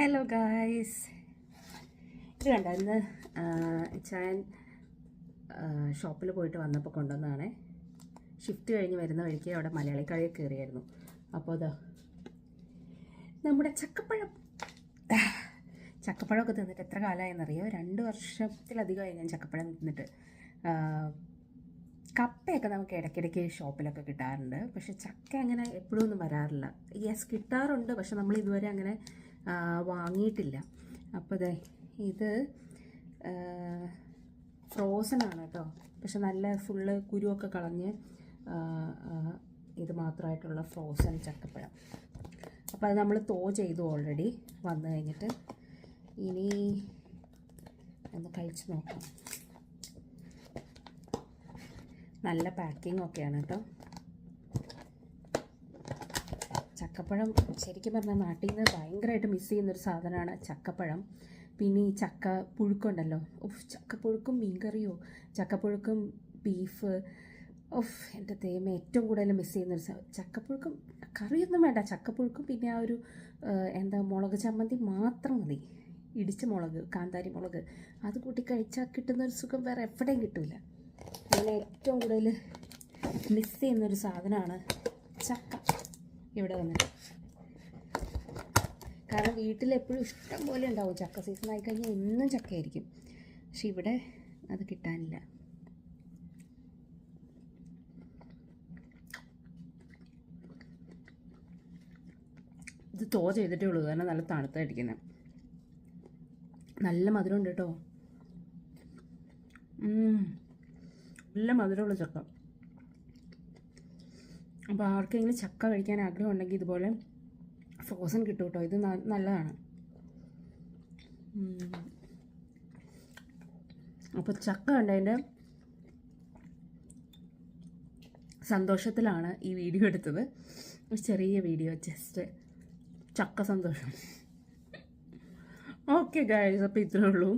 Hello guys ഇത് കണ്ട ഇന്ന് ഞാൻ ഷോപ്പിൽ പോയിട്ട് വന്നപ്പോൾ കൊണ്ടുവന്നതാണ്. ഷിഫ്റ്റ് കഴിഞ്ഞ് വരുന്ന വഴിക്ക് അവിടെ മലയാളി കടയിൽ കയറിയായിരുന്നു. അപ്പോൾ അതാ നമ്മുടെ ചക്കപ്പഴം. ചക്കപ്പഴമൊക്കെ തിന്നിട്ട് എത്ര കാലമായെന്നറിയോ രണ്ട് വർഷത്തിലധികമായി ഞാൻ ചക്കപ്പഴം തിന്നിട്ട്. കപ്പയൊക്കെ നമുക്ക് ഇടയ്ക്കിടയ്ക്ക് ഷോപ്പിലൊക്കെ കിട്ടാറുണ്ട്. പക്ഷേ ചക്ക അങ്ങനെ എപ്പോഴും ഒന്നും വരാറില്ല. യെസ് കിട്ടാറുണ്ട്. പക്ഷെ നമ്മൾ ഇതുവരെ അങ്ങനെ വാങ്ങിയിട്ടില്ല. അപ്പോൾ ദേ ഇത് ഫ്രോസൺ ആണ് കേട്ടോ. പക്ഷെ നല്ല ഫുള്ള് കുരുവൊക്കെ കളഞ്ഞ് ഇത് മാത്രമായിട്ടുള്ള ഫ്രോസൺ ചക്കപ്പഴം. അപ്പോൾ അത് നമ്മൾ തോ ചെയ്തു ഓൾറെഡി വന്നു കഴിഞ്ഞിട്ട് ഇനി ഒന്ന് കഴിച്ച് നോക്കാം. നല്ല പാക്കിംഗ് ഒക്കെയാണ് കേട്ടോ. ചക്കപ്പഴം ശരിക്കും പറഞ്ഞാൽ നാട്ടിൽ നിന്ന് ഭയങ്കരമായിട്ട് മിസ് ചെയ്യുന്നൊരു സാധനമാണ് ചക്കപ്പഴം. പിന്നെ ഈ ചക്ക പുഴുക്കുണ്ടല്ലോ. ഉഫ് ചക്കപ്പുഴുക്കും മീൻകറിയോ ചക്കപ്പുഴുക്കും ബീഫ് ഉഫ് എന്റെ തേമ ഏറ്റവും കൂടുതൽ മിസ് ചെയ്യുന്നൊരു ചക്കപ്പുഴുക്കും കറിയൊന്നും വേണ്ട. ചക്കപ്പുഴുക്കും പിന്നെ ആ ഒരു എന്താ മുളക് ചമ്മന്തി മാത്രം മതി. ഇടിച്ച മുളക് കാന്താരി മുളക് അത് കൂട്ടി കഴിച്ചാൽ കിട്ടുന്ന ഒരു സുഖം വേറെ എവിടെയും കിട്ടില്ല അങ്ങനെ ഏറ്റവും കൂടുതൽ മിസ് ചെയ്യുന്നൊരു സാധനമാണ് ചക്ക. ഇവിടെ വന്നിട്ട് കാരണം വീട്ടിൽ എപ്പോഴും ഇഷ്ടം പോലെ ഉണ്ടാവും. ചക്ക സീസൺ ആയി കഴിഞ്ഞാൽ എന്നും ചക്കയായിരിക്കും. പക്ഷെ ഇവിടെ അത് കിട്ടാനില്ല. ഇത് തോ ചെയ്തിട്ടേ ഉള്ളൂ. കാരണം നല്ല തണുത്തായിരിക്കുന്നത് നല്ല മധുരമുണ്ട് കേട്ടോ. നല്ല മധുരമുള്ള ചക്ക. അപ്പോൾ ആർക്കെങ്കിലും ചക്ക കഴിക്കാൻ ആഗ്രഹം ഉണ്ടെങ്കിൽ ഇതുപോലെ ഫ്രോസൺ കിട്ടും കേട്ടോ ഇത് നല്ലതാണ്. അപ്പോൾ ചക്ക കണ്ടതിന്റെ സന്തോഷത്തിലാണ് ഈ വീഡിയോ എടുത്തത്. ഒരു ചെറിയ വീഡിയോ ജസ്റ്റ് ചക്ക സന്തോഷം. ഓക്കെ ഗായ്സ് അപ്പോൾ ഇത്രേ ഉള്ളൂ.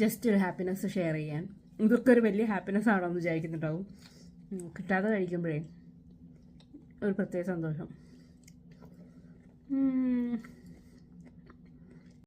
ജസ്റ്റ് ഒരു ഹാപ്പിനെസ് ഷെയർ ചെയ്യാൻ. ഇതൊക്കെ ഒരു വലിയ ഹാപ്പിനെസ് ആണോ എന്ന് വിചാരിക്കുന്നുണ്ടാവും. കിട്ടാതെ കഴിക്കുമ്പോഴേ ഒരു പ്രത്യേക സന്തോഷം.